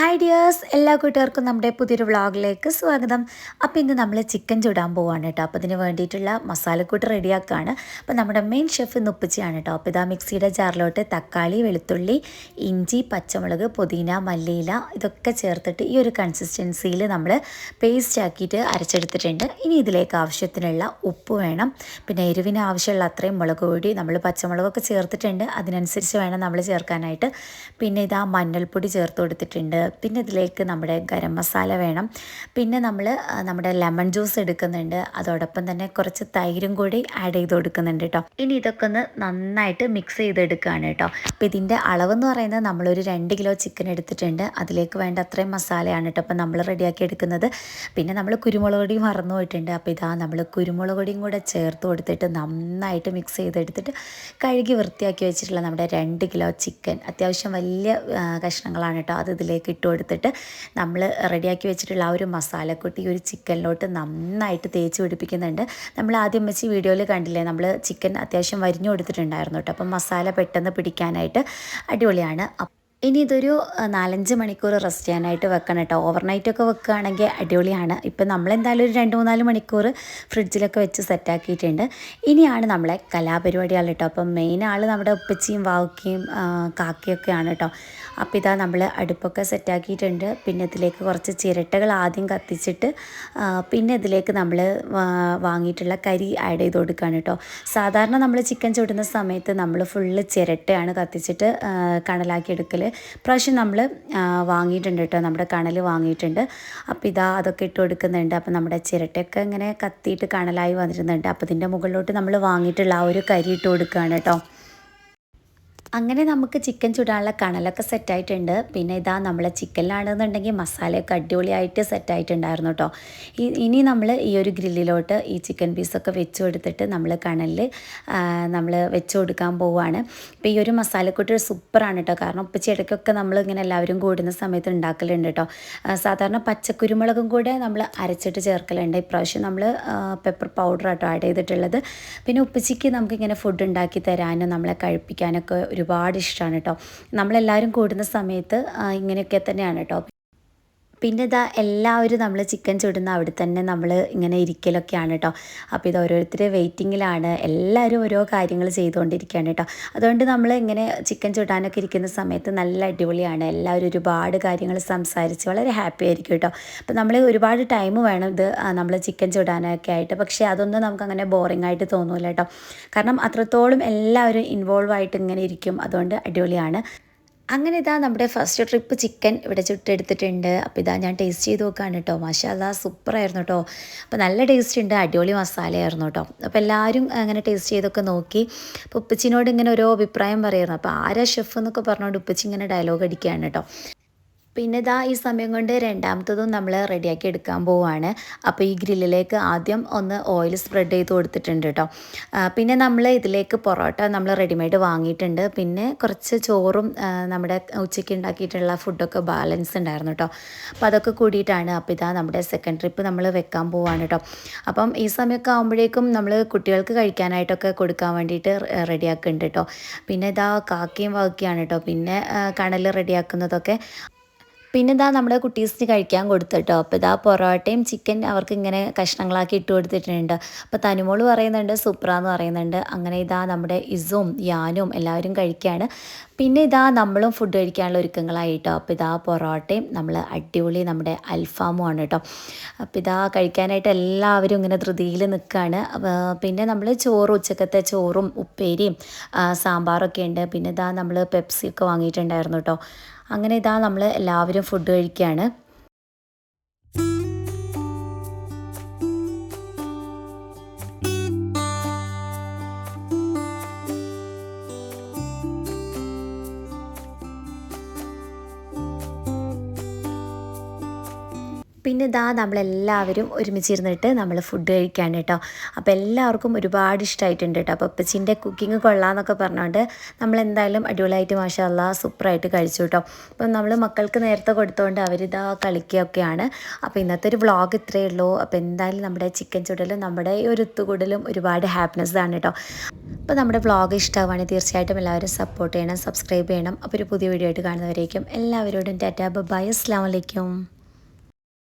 Hi dears എല്ലാ കൂട്ടുകാർക്കും നമ്മുടെ പുതിയൊരു വ്ളോഗിലേക്ക് സ്വാഗതം. അപ്പോൾ ഇന്ന് നമ്മൾ ചിക്കൻ ചുടാൻ പോവാണ് കേട്ടോ അപ്പോൾ ഇതിന് വേണ്ടിയിട്ടുള്ള മസാലക്കൂട്ട് റെഡിയാക്കുകയാണ് അപ്പോൾ നമ്മുടെ മെയിൻ ഷെഫ് ഇന്ന് ഉപ്പച്ചിയാണ് കേട്ടോ അപ്പോൾ ഇതാ മിക്സിയുടെ ജാറിലോട്ട് തക്കാളി വെളുത്തുള്ളി ഇഞ്ചി പച്ചമുളക് പുതിന മല്ലിയില ഇതൊക്കെ ചേർത്തിട്ട് ഈ ഒരു കൺസിസ്റ്റൻസിയിൽ നമ്മൾ പേസ്റ്റ് ആക്കിയിട്ട് അരച്ചെടുത്തിട്ടുണ്ട്. ഇനി ഇതിലേക്ക് ആവശ്യത്തിനുള്ള ഉപ്പ് വേണം. പിന്നെ എരിവിന് ആവശ്യമുള്ള അത്രയും മുളക് പൊടി നമ്മൾ പച്ചമുളകൊക്കെ ചേർത്തിട്ടുണ്ട്. അതിനനുസരിച്ച് വേണം നമ്മൾ ചേർക്കാനായിട്ട്. പിന്നെ ഇതാ മഞ്ഞൾപ്പൊടി ചേർത്ത് കൊടുത്തിട്ടുണ്ട്. പിന്നെ ഇതിലേക്ക് നമ്മുടെ ഗരം മസാല വേണം. പിന്നെ നമ്മൾ നമ്മുടെ ലെമൺ ജ്യൂസ് എടുക്കുന്നുണ്ട്. അതോടൊപ്പം തന്നെ കുറച്ച് തൈരും കൂടി ആഡ് ചെയ്ത് കൊടുക്കുന്നുണ്ട് കേട്ടോ ഇനി ഇതൊക്കെ ഒന്ന് നന്നായിട്ട് മിക്സ് ചെയ്തെടുക്കുകയാണ് കേട്ടോ അപ്പോൾ ഇതിന്റെ അളവെന്ന് പറയുന്നത് നമ്മളൊരു രണ്ട് കിലോ ചിക്കൻ എടുത്തിട്ടുണ്ട്. അതിലേക്ക് വേണ്ട അത്രയും മസാലയാണ് കേട്ടോ അപ്പോൾ നമ്മൾ റെഡിയാക്കി എടുക്കുന്നത്. പിന്നെ നമ്മൾ കുരുമുളക് പൊടി മറന്നു പോയിട്ടുണ്ട്. അപ്പോൾ ഇതാ നമ്മൾ കുരുമുളക് പൊടിയും കൂടെ ചേർത്ത് കൊടുത്തിട്ട് നന്നായിട്ട് മിക്സ് ചെയ്തെടുത്തിട്ട് കഴുകി വൃത്തിയാക്കി വെച്ചിട്ടുള്ള നമ്മുടെ രണ്ട് കിലോ ചിക്കൻ. അത്യാവശ്യം വലിയ കഷ്ണങ്ങളാണ് കേട്ടോ അത് ഇതിലേക്ക് ഇട്ട് കൊടുത്തിട്ട് നമ്മൾ റെഡിയാക്കി വെച്ചിട്ടുള്ള ആ ഒരു മസാലക്കുട്ടി ഒരു ചിക്കനിലോട്ട് നന്നായിട്ട് തേച്ച് പിടിപ്പിക്കുന്നുണ്ട്. നമ്മൾ ആദ്യം വെച്ച് വീഡിയോയിൽ കണ്ടില്ലേ നമ്മൾ ചിക്കൻ അത്യാവശ്യം വരിഞ്ഞു കൊടുത്തിട്ടുണ്ടായിരുന്നു കേട്ടോ. അപ്പം മസാല പെട്ടെന്ന് പിടിക്കാനായിട്ട് അടിപൊളിയാണ്. ഇനി ഇതൊരു നാലഞ്ച് മണിക്കൂർ റെസ്റ്റ് ചെയ്യാനായിട്ട് വെക്കണം കേട്ടോ. ഓവർനൈറ്റൊക്കെ വെക്കുകയാണെങ്കിൽ അടിപൊളിയാണ്. ഇപ്പം നമ്മളെന്തായാലും ഒരു രണ്ട് മൂന്നാൽ മണിക്കൂർ ഫ്രിഡ്ജിലൊക്കെ വെച്ച് സെറ്റാക്കിയിട്ടുണ്ട്. ഇനിയാണ് നമ്മളെ കലാപരിപാടികൾ കേട്ടോ. അപ്പം മെയിൻ ആൾ നമ്മുടെ ഉപ്പച്ചിയും വാവുക്കയും കാക്കയൊക്കെയാണ് കേട്ടോ. അപ്പോൾ ഇതാ നമ്മൾ അടുപ്പൊക്കെ സെറ്റാക്കിയിട്ടുണ്ട്. പിന്നെ ഇതിലേക്ക് കുറച്ച് ചിരട്ടകൾ ആദ്യം കത്തിച്ചിട്ട് പിന്നെ ഇതിലേക്ക് നമ്മൾ വാങ്ങിയിട്ടുള്ള കരി ആഡ് ചെയ്ത് കൊടുക്കുകയാണ് കേട്ടോ. സാധാരണ നമ്മൾ ചിക്കൻ ചൂടുന്ന സമയത്ത് നമ്മൾ ഫുള്ള് ചിരട്ടയാണ് കത്തിച്ചിട്ട് കണലാക്കിയെടുക്കൽ പ്രാവശ്യം നമ്മൾ വാങ്ങിയിട്ടുണ്ട് കേട്ടോ നമ്മുടെ കണൽ വാങ്ങിയിട്ടുണ്ട്. അപ്പോൾ ഇതാ അതൊക്കെ ഇട്ട് കൊടുക്കുന്നുണ്ട്. അപ്പോൾ നമ്മുടെ ചിരട്ടയൊക്കെ ഇങ്ങനെ കത്തിയിട്ട് കണലായി വന്നിരുന്നുണ്ട്. അപ്പോൾ ഇതിന്റെ മുകളിലോട്ട് നമ്മൾ വാങ്ങിയിട്ടുള്ള ആ ഒരു കരി ഇട്ട് കൊടുക്കുകയാണ് കേട്ടോ അങ്ങനെ നമുക്ക് ചിക്കൻ ചുടാനുള്ള കണലൊക്കെ സെറ്റായിട്ടുണ്ട് പിന്നെ ഇതാ നമ്മൾ ചിക്കനിലാണെന്നുണ്ടെങ്കിൽ മസാലയൊക്കെ അടിപൊളിയായിട്ട് സെറ്റായിട്ടുണ്ടായിരുന്നു കേട്ടോ ഇനി നമ്മൾ ഈ ഒരു ഗ്രില്ലിലോട്ട് ഈ ചിക്കൻ പീസൊക്കെ വെച്ച് കൊടുത്തിട്ട് നമ്മൾ കണലിൽ നമ്മൾ വെച്ച് കൊടുക്കാൻ പോവുകയാണ് ഇപ്പോൾ ഈ ഒരു മസാലക്കൂട്ട് സൂപ്പറാണ് കേട്ടോ കാരണം ഇപ്പം ഇടയ്ക്കൊക്കെ നമ്മൾ ഇങ്ങനെ എല്ലാവരും കൂടുന്ന സമയത്ത് ഉണ്ടാക്കലുണ്ട് കേട്ടോ സാധാരണ പച്ചക്കുരുമുളകും കൂടെ നമ്മൾ അരച്ചിട്ട് ചേർക്കലുണ്ട്. ഇപ്രാവശ്യം നമ്മൾ പെപ്പർ പൗഡർ ആട്ടോ ആഡ് ചെയ്തിട്ടുള്ളത്. പിന്നെ ഉപ്പച്ചിക്ക് നമുക്കിങ്ങനെ ഫുഡ് ഉണ്ടാക്കി തരാനും നമ്മളെ കഴിപ്പിക്കാനൊക്കെ ഒരുപാട് ഇഷ്ടമാണ് കേട്ടോ. നമ്മളെല്ലാവരും കൂടുന്ന സമയത്ത് ഇങ്ങനെയൊക്കെ തന്നെയാണ് കേട്ടോ. പിന്നെ ഇതാ എല്ലാവരും നമ്മൾ ചിക്കൻ ചുടുന്ന അവിടെ തന്നെ നമ്മൾ ഇങ്ങനെ ഇരിക്കലൊക്കെയാണ് കേട്ടോ അപ്പോൾ ഇത് ഓരോരുത്തർ വെയിറ്റിങ്ങിലാണ് എല്ലാവരും ഓരോ കാര്യങ്ങൾ ചെയ്തുകൊണ്ടിരിക്കുകയാണ് കേട്ടോ അതുകൊണ്ട് നമ്മൾ ഇങ്ങനെ ചിക്കൻ ചുടാനൊക്കെ ഇരിക്കുന്ന സമയത്ത് നല്ല അടിപൊളിയാണ്. എല്ലാവരും ഒരുപാട് കാര്യങ്ങൾ സംസാരിച്ച് വളരെ ഹാപ്പി ആയിരിക്കും കേട്ടോ അപ്പോൾ നമ്മൾ ഒരുപാട് ടൈം വേണം ഇത് നമ്മൾ ചിക്കൻ ചുടാനൊക്കെ ആയിട്ട്. പക്ഷേ അതൊന്നും നമുക്ക് അങ്ങനെ ബോറിംഗ് ആയിട്ട് തോന്നൂല കേട്ടോ കാരണം അത്രത്തോളം എല്ലാവരും ഇൻവോൾവ് ആയിട്ട് ഇങ്ങനെ ഇരിക്കും. അതുകൊണ്ട് അടിപൊളിയാണ്. അങ്ങനെ ഇതാ നമ്മുടെ ഫസ്റ്റ് ട്രിപ്പ് ചിക്കൻ ഇവിടെ ചുട്ടെടുത്തിട്ടുണ്ട്. അപ്പോൾ ഇതാ ഞാൻ ടേസ്റ്റ് ചെയ്ത് നോക്കുകയാണ് കേട്ടോ മാഷാല്ല സൂപ്പറായിരുന്നു കേട്ടോ അപ്പോൾ നല്ല ടേസ്റ്റ് ഉണ്ട്. അടിപൊളി മസാലയായിരുന്നു കേട്ടോ അപ്പോൾ എല്ലാവരും അങ്ങനെ ടേസ്റ്റ് ചെയ്തൊക്കെ നോക്കി. അപ്പോൾ ഉപ്പച്ചിനോട് ഇങ്ങനെ ഓരോ അഭിപ്രായം പറയുന്നു. അപ്പോൾ ആരാ ഷെഫ് എന്നൊക്കെ പറഞ്ഞുകൊണ്ട് ഉപ്പച്ചി ഇങ്ങനെ ഡയലോഗ് അടിക്കുകയാണ് കേട്ടോ പിന്നെ ഇതാ ഈ സമയം കൊണ്ട് രണ്ടാമത്തതും നമ്മൾ റെഡിയാക്കി എടുക്കാൻ പോവുകയാണ് അപ്പോൾ ഈ ഗ്രില്ലിലേക്ക് ആദ്യം ഒന്ന് ഓയിൽ സ്പ്രെഡ് ചെയ്ത് കൊടുത്തിട്ടുണ്ട് കേട്ടോ പിന്നെ നമ്മൾ ഇതിലേക്ക് പൊറോട്ട നമ്മൾ റെഡിമെയ്ഡ് വാങ്ങിയിട്ടുണ്ട്. പിന്നെ കുറച്ച് ചോറും നമ്മുടെ ഉച്ചയ്ക്ക് ഉണ്ടാക്കിയിട്ടുള്ള ഫുഡൊക്കെ ബാലൻസ് ഉണ്ടായിരുന്നു കേട്ടോ അപ്പോൾ അതൊക്കെ കൂടിയിട്ടാണ് അപ്പോൾ ഇതാ നമ്മുടെ സെക്കൻഡ് ട്രിപ്പ് നമ്മൾ വെക്കാൻ പോവാണ് കേട്ടോ അപ്പം ഈ സമയമൊക്കെ ആകുമ്പോഴേക്കും നമ്മൾ കുട്ടികൾക്ക് കഴിക്കാനായിട്ടൊക്കെ കൊടുക്കാൻ വേണ്ടിയിട്ട് റെഡിയാക്കുന്നുണ്ട് കേട്ടോ പിന്നെ ഇതാ കാക്കയും വാക്കിയാണ് കേട്ടോ പിന്നെ കണൽ റെഡിയാക്കുന്നതൊക്കെ പിന്നെ ഇതാ നമ്മുടെ കുട്ടീസിന് കഴിക്കാൻ കൊടുത്തിട്ടോ. അപ്പോൾ ഇതാ പൊറോട്ടയും ചിക്കൻ അവർക്ക് ഇങ്ങനെ കഷ്ണങ്ങളാക്കി ഇട്ട് കൊടുത്തിട്ടുണ്ട്. അപ്പോൾ തനുമോൾ പറയുന്നുണ്ട് സുപ്രാന്ന് പറയുന്നുണ്ട്. അങ്ങനെ ഇതാ നമ്മുടെ ഇസും യാനും എല്ലാവരും കഴിക്കുകയാണ് പിന്നെ ഇതാ നമ്മളും ഫുഡ് കഴിക്കാനുള്ള ഒരുക്കങ്ങളായിട്ടോ. അപ്പോൾ ഇതാ പൊറോട്ടയും നമ്മൾ അടിപൊളി നമ്മുടെ അൽഫാമും ആണ് കേട്ടോ അപ്പോൾ ഇതാ കഴിക്കാനായിട്ട് എല്ലാവരും ഇങ്ങനെ ധൃതിയിൽ നിൽക്കുകയാണ് പിന്നെ നമ്മൾ ചോറ് ഉച്ചക്കത്തെ ചോറും ഉപ്പേരിയും സാമ്പാറൊക്കെ ഉണ്ട്. പിന്നെ ഇതാ നമ്മൾ പെപ്സി ഒക്കെ വാങ്ങിയിട്ടുണ്ടായിരുന്നു കേട്ടോ അങ്ങനെ ഇതാ നമ്മൾ എല്ലാവരും ഫുഡ് കഴിക്കുകയാണ് പിന്നെ ഇതാ നമ്മളെല്ലാവരും ഒരുമിച്ചിരുന്നിട്ട് നമ്മൾ ഫുഡ് കഴിക്കാണ് കേട്ടോ. അപ്പോൾ എല്ലാവർക്കും ഒരുപാട് ഇഷ്ടമായിട്ടുണ്ട് കേട്ടോ. അപ്പോൾ ഉപ്പച്ചിന്റെ കുക്കിംഗ് കൊള്ളാമെന്നൊക്കെ പറഞ്ഞുകൊണ്ട് നമ്മളെന്തായാലും അടിപൊളിയായിട്ട് മാഷാല്ല സൂപ്പറായിട്ട് കഴിച്ചു കേട്ടോ. അപ്പം നമ്മൾ മക്കൾക്ക് നേരത്തെ കൊടുത്തുകൊണ്ട് അവരിതാ കളിക്കുകയൊക്കെയാണ്. അപ്പോൾ ഇന്നത്തെ ഒരു വ്ളോഗ് ഇത്രയേ ഉള്ളൂ. അപ്പോൾ എന്തായാലും നമ്മുടെ ചിക്കൻ ചുടലും നമ്മുടെ ഈ ഒരു ഒത്തുകൂടലും ഒരുപാട് ഹാപ്പിനെസ് ആണ് കേട്ടോ. അപ്പോൾ നമ്മുടെ വ്ളോഗ് ഇഷ്ടമാവുകയാണെങ്കിൽ തീർച്ചയായിട്ടും എല്ലാവരും സപ്പോർട്ട് ചെയ്യണം സബ്സ്ക്രൈബ് ചെയ്യണം. അപ്പോൾ ഒരു പുതിയ വീഡിയോ ആയിട്ട് കാണുന്നവരേക്കും എല്ലാവരോടും ടാറ്റാ ബൈ അസ്സാം വലൈക്കും